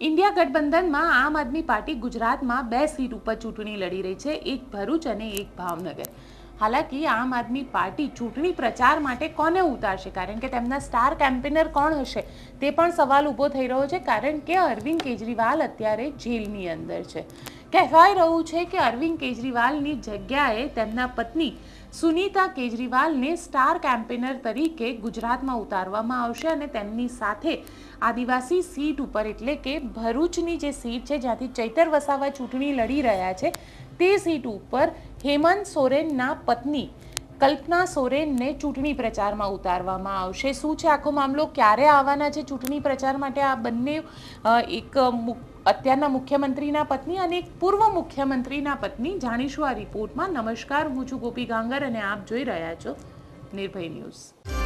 India ગઠબંધનમાં આમ આદમી party ગુજરાતમાં બે સીટ ઉપર ચૂંટણી લડી રહી છે, એક ભરૂચ અને એક ભાવનગર. હાલાકી, આમ આદમી પાર્ટી ચૂંટણી પ્રચાર માટે કોને ઉતારશે? કારણ કે તેમના સ્ટાર કેમ્પેનર કોણ હશે? તે પણ સવાલ ઊભો થઈ રહ્યો છે, કારણ કે અરવિંદ કેજરીવાલ અત્યારે જેલની અંદર છે. કહેવાય રહ્યું છે કે અરવિંદ કેજરીવાલની જગ્યાએ તેમના પત્ની સુનીતા કેજરીવાલને સ્ટાર કેમ્પેનર તરીકે ગુજરાતમાં ઉતારવામાં આવશે અને તેમની સાથે આદિવાસી સીટ ઉપર, એટલે કે ભરૂચની જે સીટ છે, જ્યાંથી ચૈતર વસાવા ચૂંટણી લડી રહ્યા છે, તે સીટ ઉપર હેમંત સોરેનના પત્ની કલ્પના સોરેનને ચૂંટણી પ્રચારમાં ઉતારવામાં આવશે. શું છે આખો મામલો? ક્યારે આવવાના છે ચૂંટણી પ્રચાર માટે? આ બંને એક અત્યારના મુખ્યમંત્રીના પત્ની અને એક પૂર્વ મુખ્યમંત્રીના પત્ની. જાણીશું આ રિપોર્ટમાં. નમસ્કાર, હું છું ગોપી ગાંગર અને આપ જોઈ રહ્યા છો નિર્ભય ન્યૂઝ.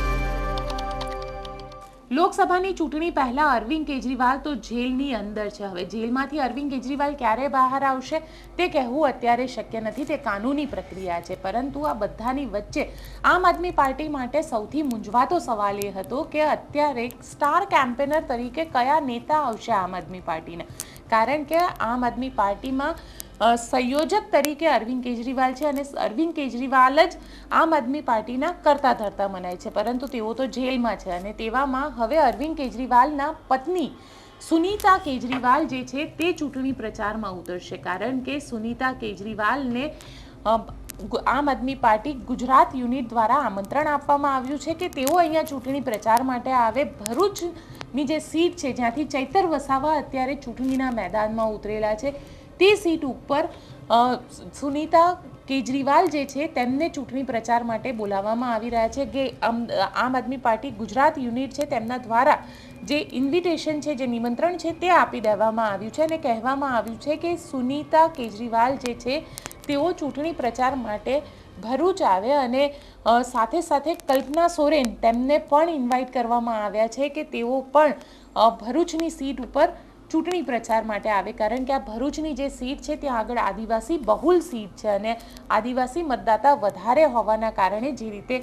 લોકસભાની ચૂંટણી પહેલા અરવિંદ કેજરીવાલ તો જેલની અંદર છે. હવે જેલમાંથી અરવિંદ કેજરીવાલ ક્યારે બહાર આવશે તે કહેવું અત્યારે શક્ય નથી. તે કાનૂની પ્રક્રિયા છે. પરંતુ આ બધાની વચ્ચે આમ આદમી પાર્ટી માટે સૌથી મૂંઝવાતો સવાલ એ હતો કે અત્યારે સ્ટાર કેમ્પેનર તરીકે કયા નેતા આવશે આમ આદમી પાર્ટીને? કારણ કે આમ આદમી પાર્ટીમાં સંયોજક તરીકે અરવિંદ કેજરીવાલ છે અને અરવિંદ કેજરીવાલ જ આમ આદમી પાર્ટીના કરતા ધરતા મનાય છે. પરંતુ તેઓ તો જેલમાં છે અને તેવામાં હવે અરવિંદ કેજરીવાલના પત્ની સુનીતા કેજરીવાલ જે છે તે ચૂંટણી પ્રચારમાં ઉતરશે. કારણ કે સુનીતા કેજરીવાલને આમ આદમી પાર્ટી ગુજરાત યુનિટ દ્વારા આમંત્રણ આપવામાં આવ્યું છે કે તેઓ અહીંયા ચૂંટણી પ્રચાર માટે આવે. ભરૂચની જે સીટ છે જ્યાંથી ચૈતર વસાવા અત્યારે ચૂંટણીના મેદાનમાં ઉતરેલા છે. તે સીટ ઉપર સુનીતા કેજરીવાલ જે છે, તેમને ચૂંટણી પ્રચાર માટે બોલાવવામાં આવી રહ્યા છે કે આમ આદમી પાર્ટી ગુજરાત યુનિટ છે, તેમના દ્વારા જે ઇન્વિટેશન છે, જે નિમંત્રણ છે, તે આપી દેવામાં આવ્યું છે અને કહેવામાં આવ્યું છે કે સુનીતા કેજરીવાલ જે છે, તેઓ ચૂંટણી પ્રચાર માટે ભરૂચ આવે અને સાથે સાથે કલ્પના સોરેન તેમને પણ ઇન્વાઇટ કરવામાં આવ્યા છે કે તેઓ પણ ભરૂચની સીટ ઉપર ચૂંટણી પ્રચાર માટે આવે. કારણ કે આ ભરૂચની જે સીટ છે, ત્યાં આગળ આદિવાસી બહુલ સીટ છે અને આદિવાસી મતદાતા વધારે હોવાના કારણે જે રીતે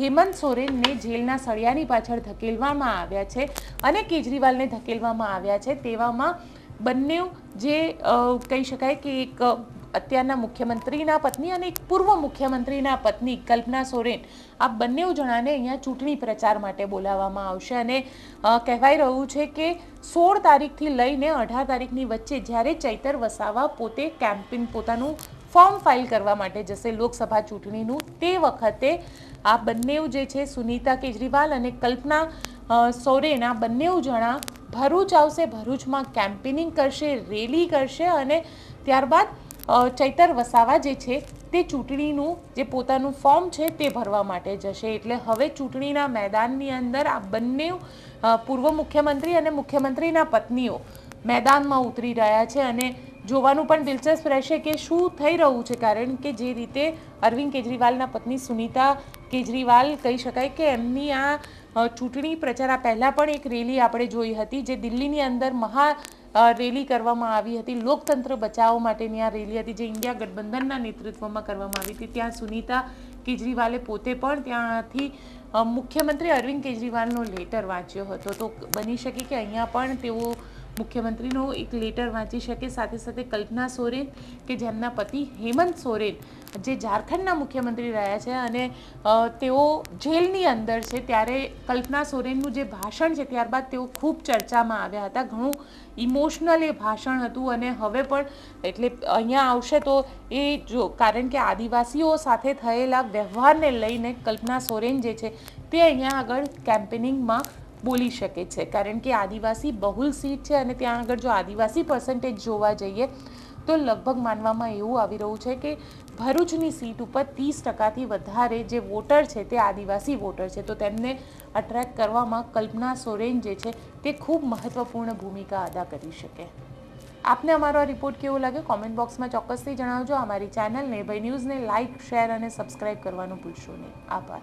હેમંત સોરેનને જેલના સળિયાની પાછળ ધકેલવામાં આવ્યા છે અને કેજરીવાલને ધકેલવામાં આવ્યા છે, તેવામાં બંને જે કહી શકાય કે એક અત્યારના મુખ્યમંત્રીના પત્ની અને એક પૂર્વ મુખ્યમંત્રીના પત્ની કલ્પના સોરેન. આ બંને જણાને અહીંયા ચૂંટણી પ્રચાર માટે બોલાવવામાં આવશે અને કહેવાઈ રહ્યું છે કે સોળ તારીખથી લઈને અઢાર તારીખની વચ્ચે જ્યારે ચૈતર વસાવા પોતે કેમ્પેન પોતાનું ફોર્મ ફાઇલ કરવા માટે જશે લોકસભા ચૂંટણીનું, તે વખતે આ બંને જે છે સુનીતા કેજરીવાલ અને કલ્પના સોરેન, આ બંને જણા ભરૂચ આવશે, ભરૂચમાં કેમ્પેનિંગ કરશે, રેલી કરશે અને ત્યારબાદ ચૈતર વસાવા જે છે, તે ચૂંટણીનું જે પોતાનું ફોર્મ છે, તે ભરવા માટે જશે. એટલે હવે ચૂંટણીના મેદાનની અંદર આ બંને પૂર્વ મુખ્યમંત્રી અને મુખ્યમંત્રીના પત્નીઓ મેદાનમાં ઉતરી રહ્યા છે અને જોવાનું પણ દિલચસ્પ રહેશે કે શું થઈ રહ્યું છે. કારણ કે જે રીતે અરવિંદ કેજરીવાલના પત્ની સુનીતા કેજરીવાલ કહી શકાય કે એમની આ ચૂંટણી પ્રચાર આ પહેલાં પણ એક રેલી આપણે જોઈ હતી, જે દિલ્હીની અંદર મહા રેલી કરવામાં આવી હતી. લોકતંત્ર બચાવ માટેની આ રેલી હતી જે ઇન્ડિયા ગઠબંધનના નેતૃત્વમાં કરવામાં આવી હતી. ત્યાં સુનીતા કેજરીવાલે પોતે પણ ત્યાંથી મુખ્યમંત્રી અરવિંદ કેજરીવાલનો લેટર વાંચ્યો હતો. તો બની શકે કે અહીંયા પણ તેઓ મુખ્યમંત્રીનો એક લેટર વાંચી શકે, સાથે સાથે કલ્પના સોરેન કે જેમના પતિ હેમંત સોરેન જે ઝારખંડના મુખ્યમંત્રી રહ્યા છે અને તેઓ જેલની અંદર છે ત્યારે કલ્પના સોરેનનું જે ભાષણ છે ત્યારબાદ તેઓ ખૂબ ચર્ચામાં આવ્યા હતા. ઘણું ઇમોશનલ એ ભાષણ હતું અને હવે પણ એટલે અહીંયા આવશે તો એ જો, કારણ કે આદિવાસીઓ સાથે થયેલા વ્યવહારને લઈને કલ્પના સોરેન જે છે તે અહીંયા આગળ કેમ્પેનિંગમાં બોલી શકે છે. કારણ કે આદિવાસી બહુલ સીટ છે અને ત્યાં આગળ જો આદિવાસી પર્સન્ટેજ જોવા જઈએ તો લગભગ માનવામાં એવું આવી રહ્યું છે કે ભરૂચની સીટ ઉપર ત્રીસ ટકાથી વધારે જે વોટર છે તે આદિવાસી વોટર છે, તો તેમને અટ્રેક્ટ કરવામાં કલ્પના સોરેન જે છે તે ખૂબ મહત્વપૂર્ણ ભૂમિકા અદા કરી શકે. આપને અમારો આ રિપોર્ટ કેવો લાગ્યો? કોમેન્ટ બોક્સમાં ચોક્કસથી જણાવજો. અમારી ચેનલને ભાઈ ન્યૂઝને લાઇક શેર અને સબસ્ક્રાઇબ કરવાનું ભૂલશો નહીં. આભાર.